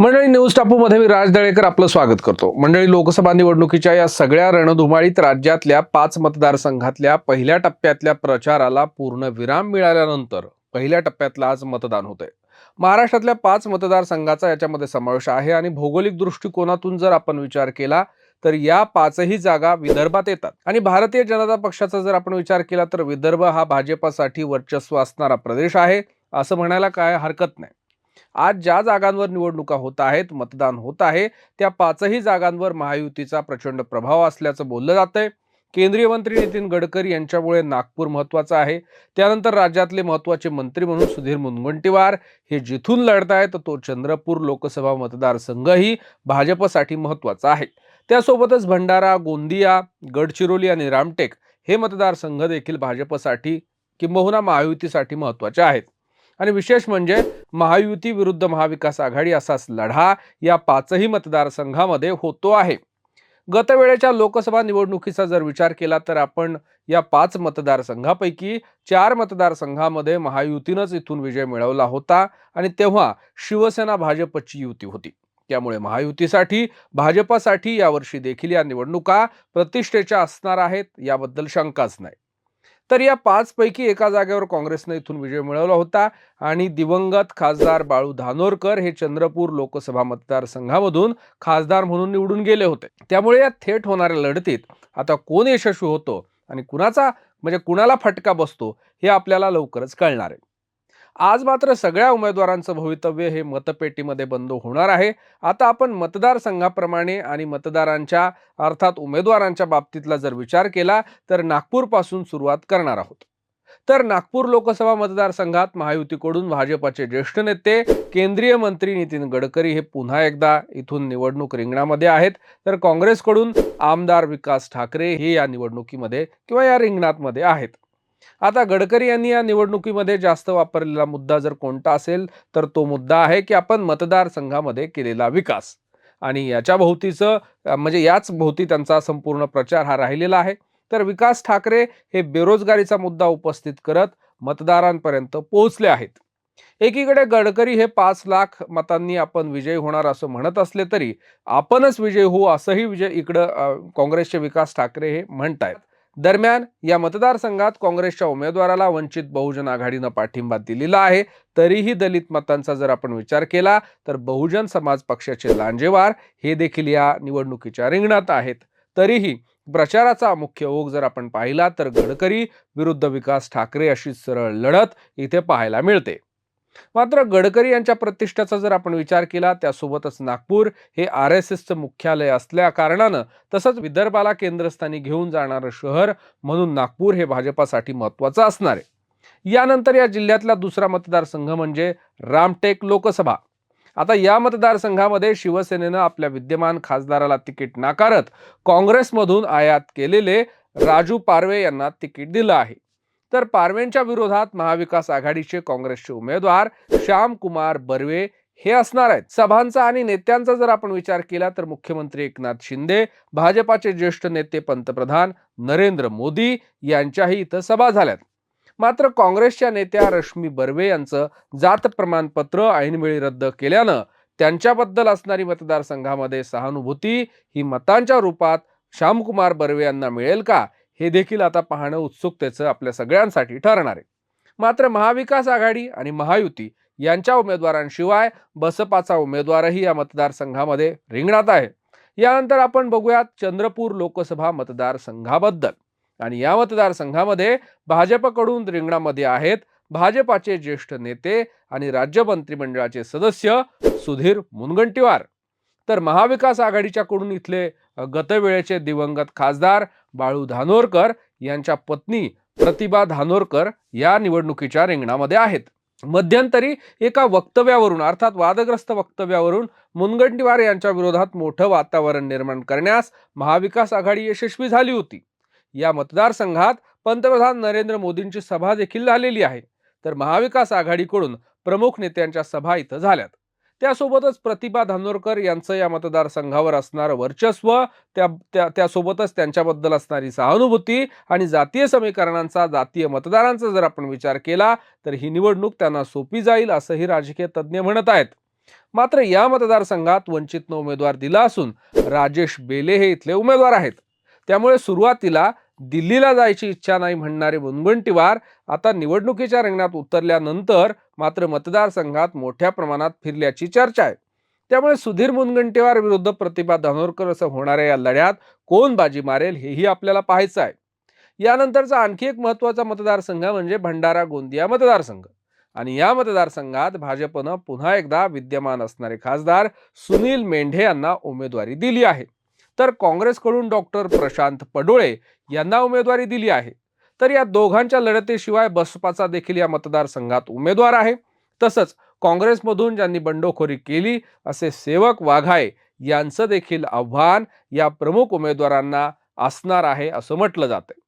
मंडळी न्यूज टापूमध्ये मी राज दळेकर आपलं स्वागत करतो. मंडळी लोकसभा निवडणुकीच्या या सगळ्या रणधुमाळीत राज्यातल्या पाच मतदारसंघातल्या पहिल्या टप्प्यातल्या प्रचाराला पूर्ण विराम मिळाल्यानंतर पहिल्या टप्प्यातलं आज मतदान होतंय. महाराष्ट्रातल्या पाच मतदारसंघाचा याच्यामध्ये समावेश आहे आणि भौगोलिक दृष्टिकोनातून जर आपण विचार केला तर या पाचही जागा विदर्भात येतात. आणि भारतीय जनता पक्षाचा जर आपण विचार केला तर विदर्भ हा भाजपासाठी वर्चस्व असणारा प्रदेश आहे असं म्हणायला काय हरकत नाही. आज ज्या जागांवर निवडणुका होत आहेत मतदान होत आहे त्या पाचही जागांवर महायुतीचा प्रचंड प्रभाव असल्याचं बोललं जातंय. केंद्रीय मंत्री नितीन गडकरी यांच्यामुळे नागपूर महत्वाचं आहे. त्यानंतर राज्यातले महत्त्वाचे मंत्री म्हणून सुधीर मुनगंटीवार हे जिथून लढतायत तो चंद्रपूर लोकसभा मतदारसंघही भाजपसाठी महत्त्वाचा आहे. त्यासोबतच भंडारा गोंदिया गडचिरोली आणि रामटेक हे मतदारसंघ देखील भाजपसाठी किंबहुना महायुतीसाठी महत्त्वाचे आहेत. आणि विशेष म्हणजे महायुती विरुद्ध महाविकास आघाडी असाच लढा या पाचही मतदारसंघामध्ये होतो आहे. गतवेळेच्या लोकसभा निवडणुकीचा जर विचार केला तर आपण या पाच मतदारसंघापैकी चार मतदारसंघामध्ये महायुतीनंच इथून विजय मिळवला होता आणि तेव्हा शिवसेना भाजपची युती होती. त्यामुळे महायुतीसाठी भाजपासाठी यावर्षी देखील या निवडणुका प्रतिष्ठेच्या असणार आहेत याबद्दल शंकाच नाही. तर या पाचपैकी एका जागेवर काँग्रेसनं इथून विजय मिळवला होता. आणि दिवंगत खासदार बाळू धानोरकर हे चंद्रपूर लोकसभा मतदारसंघामधून खासदार म्हणून निवडून गेले होते. त्यामुळे या थेट होणाऱ्या लढतीत आता कोण यशस्वी होतो आणि कुणाचा म्हणजे कुणाला फटका बसतो हे आपल्याला लवकरच कळणार आहे. आज मात्र सगळ्या उमेदवारांचं भवितव्य हे मतपेटीमध्ये बंद होणार आहे. आता आपण मतदारसंघाप्रमाणे आणि मतदारांच्या अर्थात उमेदवारांच्या बाबतीतला जर विचार केला तर नागपूरपासून सुरुवात करणार आहोत. तर नागपूर लोकसभा मतदारसंघात महायुतीकडून भाजपाचे ज्येष्ठ नेते केंद्रीय मंत्री नितीन गडकरी हे पुन्हा एकदा इथून निवडणूक रिंगणामध्ये आहेत. तर काँग्रेसकडून आमदार विकास ठाकरे हे या निवडणुकीमध्ये किंवा या रिंगणात आहेत. आता गडकरी यांनी या निवडणुकीमध्ये जास्त वापरलेला मुद्दा जर कोणता असेल तर तो मुद्दा आहे की आपण मतदारसंघामध्ये केलेला विकास. आणि याच्या भोवतीचं म्हणजे याच भोवती त्यांचा संपूर्ण प्रचार हा राहिलेला आहे. तर विकास ठाकरे हे बेरोजगारीचा मुद्दा उपस्थित करत मतदारांपर्यंत पोहोचले आहेत. एकीकडे गडकरी हे पाच लाख मतांनी आपण विजयी होणार असं म्हणत असले तरी आपणच विजयी होऊ असंही विजय इकडं काँग्रेसचे विकास ठाकरे हे म्हणतायत. दरम्यान या मतदारसंघात काँग्रेसच्या उमेदवाराला वंचित बहुजन आघाडीनं पाठिंबा दिलेला आहे. तरीही दलित मतांचा जर आपण विचार केला तर बहुजन समाज पक्षाचे लांजेवार हे देखील या निवडणुकीच्या रिंगणात आहेत. तरीही प्रचाराचा मुख्य ओघ जर आपण पाहिला तर गडकरी विरुद्ध विकास ठाकरे अशी सरळ लढत इथे पाहायला मिळते. मात्र गडकरी यांच्या प्रतिष्ठेचा जर आपण विचार केला त्यासोबतच नागपूर हे आर एस एसचं मुख्यालय असल्या कारणानं तसंच विदर्भाला केंद्रस्थानी घेऊन जाणारं शहर म्हणून नागपूर हे भाजपासाठी महत्वाचं असणार आहे. यानंतर या जिल्ह्यातला दुसरा मतदारसंघ म्हणजे रामटेक लोकसभा. आता या मतदारसंघामध्ये शिवसेनेनं आपल्या विद्यमान खासदाराला तिकीट नाकारत काँग्रेसमधून आयात केलेले राजू पारवे यांना तिकीट दिलं आहे. तर पारवेंच्या विरोधात महाविकास आघाडीचे काँग्रेसचे उमेदवार श्यामकुमार बर्वे हे असणार आहेत. सभांचा आणि नेत्यांचा जर आपण विचार केला तर मुख्यमंत्री एकनाथ शिंदे भाजपाचे ज्येष्ठ नेते पंतप्रधान नरेंद्र मोदी यांच्याही इथं सभा झाल्यात. मात्र काँग्रेसच्या नेत्या रश्मी बर्वे यांचं जात प्रमाणपत्र ऐनवेळी रद्द केल्यानं त्यांच्याबद्दल असणारी मतदारसंघामध्ये सहानुभूती ही मतांच्या रूपात श्यामकुमार बर्वे यांना मिळेल का? हे देखील आता पाहणं उत्सुकतेचं आपल्या सगळ्यांसाठी ठरणार आहे. मात्र महाविकास आघाडी आणि महायुती यांच्या उमेदवारांशिवाय बसपाचा उमेदवारही या मतदारसंघामध्ये रिंगणात आहे. यानंतर आपण बघूयात चंद्रपूर लोकसभा मतदारसंघाबद्दल. आणि या मतदारसंघामध्ये भाजपकडून रिंगणामध्ये आहेत भाजपाचे ज्येष्ठ नेते आणि राज्य मंत्रिमंडळाचे सदस्य सुधीर मुनगंटीवार. तर महाविकास आघाडीच्याकडून इथले गतवेळेचे दिवंगत खासदार बाळू धानोरकर यांच्या पत्नी प्रतिभा धानोरकर या निवडणुकीच्या रिंगणामध्ये आहेत. मध्यंतरी एका वक्तव्यावरून अर्थात वादग्रस्त वक्तव्यावरून मुनगंटीवार यांच्या विरोधात मोठं वातावरण निर्माण करण्यास महाविकास आघाडी यशस्वी झाली होती. या मतदारसंघात पंतप्रधान नरेंद्र मोदींची सभा देखील झालेली आहे. तर महाविकास आघाडीकडून प्रमुख नेत्यांच्या सभा इथं झाल्यात. त्यासोबतच प्रतिभा धानोरकर यांचं या मतदारसंघावर असणारं वर्चस्व त्या त्या त्यासोबतच त्यांच्याबद्दल असणारी सहानुभूती आणि जातीय समीकरणांचा जातीय मतदारांचा जर आपण विचार केला तर ही निवडणूक त्यांना सोपी जाईल असंही राजकीय तज्ज्ञ म्हणत आहेत. मात्र या मतदारसंघात वंचितनं उमेदवार दिला असून राजेश बेले हे इथले उमेदवार आहेत. त्यामुळे सुरुवातीला दिल्लीला जायची इच्छा नाही म्हणणारे मुनगंटीवार आता निवडणुकीच्या रिंगणात उतरल्यानंतर मात्र मतदारसंघात मोठ्या प्रमाणात फिरल्याची चर्चा आहे. त्यामुळे सुधीर मुनगंटीवार विरुद्ध प्रतिभा धानोरकर असं होणाऱ्या या लढ्यात कोण बाजी मारेल हेही आपल्याला पाहायचं आहे. यानंतरचा आणखी एक महत्त्वाचा मतदारसंघ म्हणजे भंडारा गोंदिया मतदारसंघ. आणि या मतदारसंघात भाजपनं पुन्हा एकदा विद्यमान असणारे खासदार सुनील मेंढे यांना उमेदवारी दिली आहे. तर काँग्रेसकडून डॉक्टर प्रशांत पडोळे यांना उमेदवारी दिली आहे. तर या दोघांच्या लढतीशिवाय बसपाचा देखील या मतदारसंघात उमेदवार आहे. तसंच काँग्रेसमधून ज्यांनी बंडखोरी केली असे सेवक वाघाय यांचं देखील आव्हान या प्रमुख उमेदवारांना असणार आहे असं म्हटलं जातं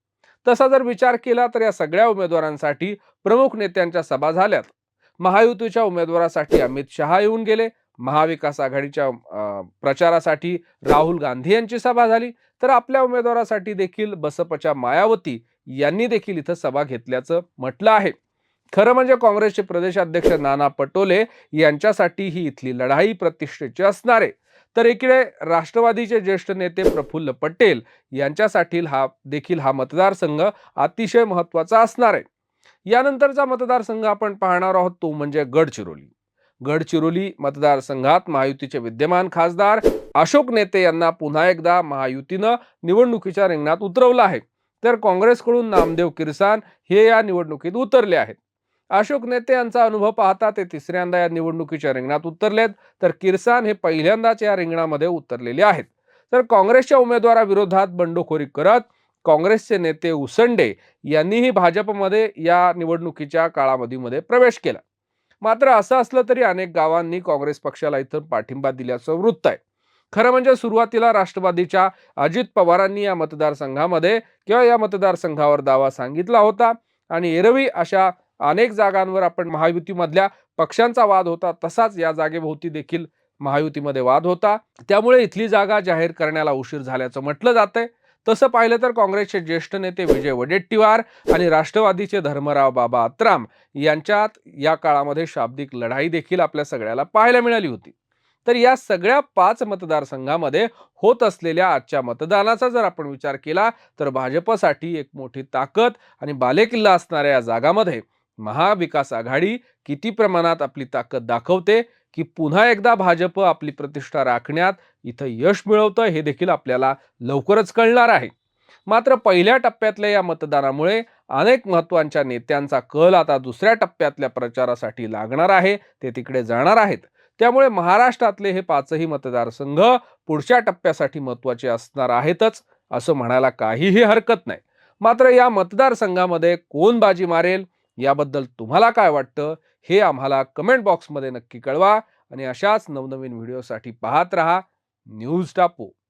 तसा जर विचार केला तर या सगळ्या उमेदवारांसाठी प्रमुख नेत्यांच्या सभा झाल्यात. महायुतीच्या उमेदवारासाठी अमित शहा येऊन गेले. महाविकास आघाडीच्या प्रचारासाठी राहुल गांधी यांची सभा झाली. तर आपल्या उमेदवारासाठी देखील बसपच्या मायावती यांनी देखील इथं सभा घेतल्याचं म्हटलं आहे. खरं म्हणजे काँग्रेसचे प्रदेशाध्यक्ष नाना पटोले यांच्यासाठी ही इथली लढाई प्रतिष्ठेची असणार आहे. तर इकडे राष्ट्रवादीचे ज्येष्ठ नेते प्रफुल्ल पटेल यांच्यासाठी हा देखील हा मतदारसंघ अतिशय महत्त्वाचा असणार आहे. यानंतरचा मतदारसंघ आपण पाहणार आहोत तो म्हणजे गडचिरोली. गडचिरोली मतदारसंघात महायुतीचे विद्यमान खासदार अशोक नेते यांना पुन्हा एकदा महायुतीनं निवडणुकीच्या रिंगणात उतरवलं आहे. तर काँग्रेसकडून नामदेव किरसान हे या निवडणुकीत उतरले आहेत. अशोक नेते यांचा अनुभव पाहता ते तिसऱ्यांदा या निवडणुकीच्या रिंगणात उतरलेत. तर किरसान हे पहिल्यांदाच या रिंगणामध्ये उतरलेले आहेत. तर काँग्रेसच्या उमेदवाराविरोधात बंडखोरी करत काँग्रेसचे नेते उसंडे यांनीही भाजपमध्ये या निवडणुकीच्या काळामध्ये प्रवेश केला. मात्र असं असलं तरी अनेक गावांनी काँग्रेस पक्षाला इथं पाठिंबा दिल्याचं वृत्त आहे. खरं म्हणजे सुरुवातीला राष्ट्रवादीच्या अजित पवारांनी या मतदारसंघामध्ये किंवा या मतदारसंघावर दावा सांगितला होता. आणि एरवी अशा अनेक जागांवर आपण महायुतीमधल्या पक्षांचा वाद होता तसाच या जागेभोवती देखील महायुतीमध्ये वाद होता. त्यामुळे इथली जागा जाहीर करण्याला उशीर झाल्याचं म्हटलं जातंय. तसं पाहिलं तर काँग्रेसचे ज्येष्ठ नेते विजय वडेट्टीवार आणि राष्ट्रवादीचे धर्मराव बाबा अत्राम यांच्यात या काळामध्ये शाब्दिक लढाई देखील आपल्या सगळ्याला पाहायला मिळाली होती. तर या सगळ्या पाच मतदारसंघामध्ये होत असलेल्या आजच्या मतदानाचा जर आपण विचार केला तर भाजपसाठी एक मोठी ताकद आणि बालेकिल्ला असणाऱ्या या जागामध्ये महाविकास आघाडी किती प्रमाणात आपली ताकद दाखवते की पुन्हा एकदा भाजप आपली प्रतिष्ठा राखण्यात इथं यश मिळवतं हे देखील आपल्याला लवकरच कळणार आहे. मात्र पहिल्या टप्प्यातल्या या मतदानामुळे अनेक महत्त्वाच्या नेत्यांचा कल आता दुसऱ्या टप्प्यातल्या प्रचारासाठी लागणार आहे ते तिकडे जाणार आहेत. त्यामुळे महाराष्ट्रातले हे पाचही मतदारसंघ पुढच्या टप्प्यासाठी महत्त्वाचे असणार आहेतच असं म्हणायला काहीही हरकत नाही. मात्र या मतदारसंघामध्ये कोण बाजी मारेल याबद्दल तुम्हाला काय वाटतं हे आम्हाला कमेंट बॉक्समध्ये नक्की कळवा आणि अशाच नवनवीन व्हिडिओसाठी पाहत रहा न्यूज टापू